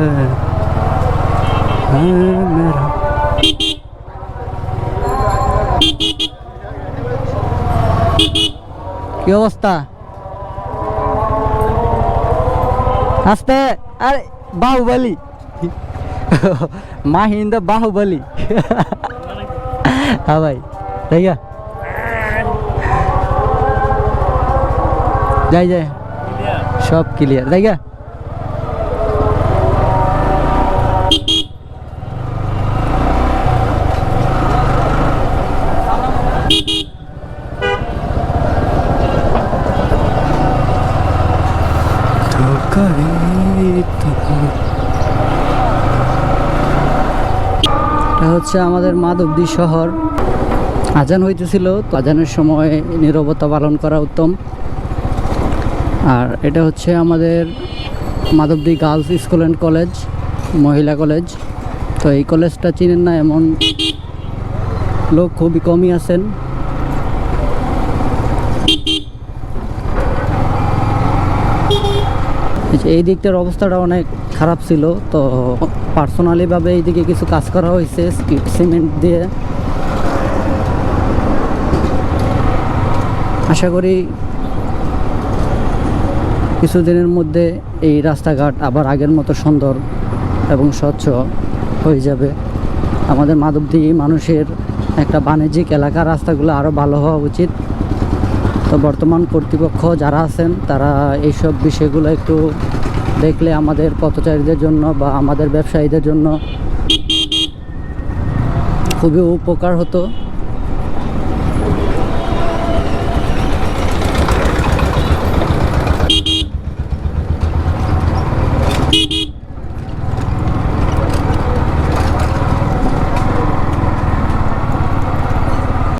হ্যাঁ মেরা কি অবস্থা আস্তে আরে বাহুবলি মাহিন্দ বাহুবলি হ্যাঁ ভাই তাই গা যাই যাই সব ক্লিয়ার তাই এটা হচ্ছে আমাদের মাধবদী শহর। আজান হইতেছিল, তো আজানের সময় নীরবতা পালন করা উত্তম। আর এটা হচ্ছে আমাদের Madhabdi girls school and college, মহিলা কলেজ। তো এই কলেজটা চিনেন না, এমন লোক খুবই কমই আছেন। এই এই দিকটার অবস্থাটা অনেক খারাপ ছিল। তো পার্সোনালিভাবে এইদিকে কিছু কাজ করা হয়েছে সিমেন্ট দিয়ে। আশা করি কিছুদিনের মধ্যে এই রাস্তাঘাট আবার আগের মতো সুন্দর এবং স্বচ্ছ হয়ে যাবে। আমাদের মাধবদী মানুষের একটা বাণিজ্যিক এলাকা রাস্তাগুলো আরও ভালো হওয়া উচিত। তো বর্তমান কর্তৃপক্ষ যারা আছেন, তারা এইসব বিষয়গুলো একটু দেখলে আমাদের পথচারীদের জন্য বা আমাদের ব্যবসায়ীদের জন্য খুবই উপকার হতো।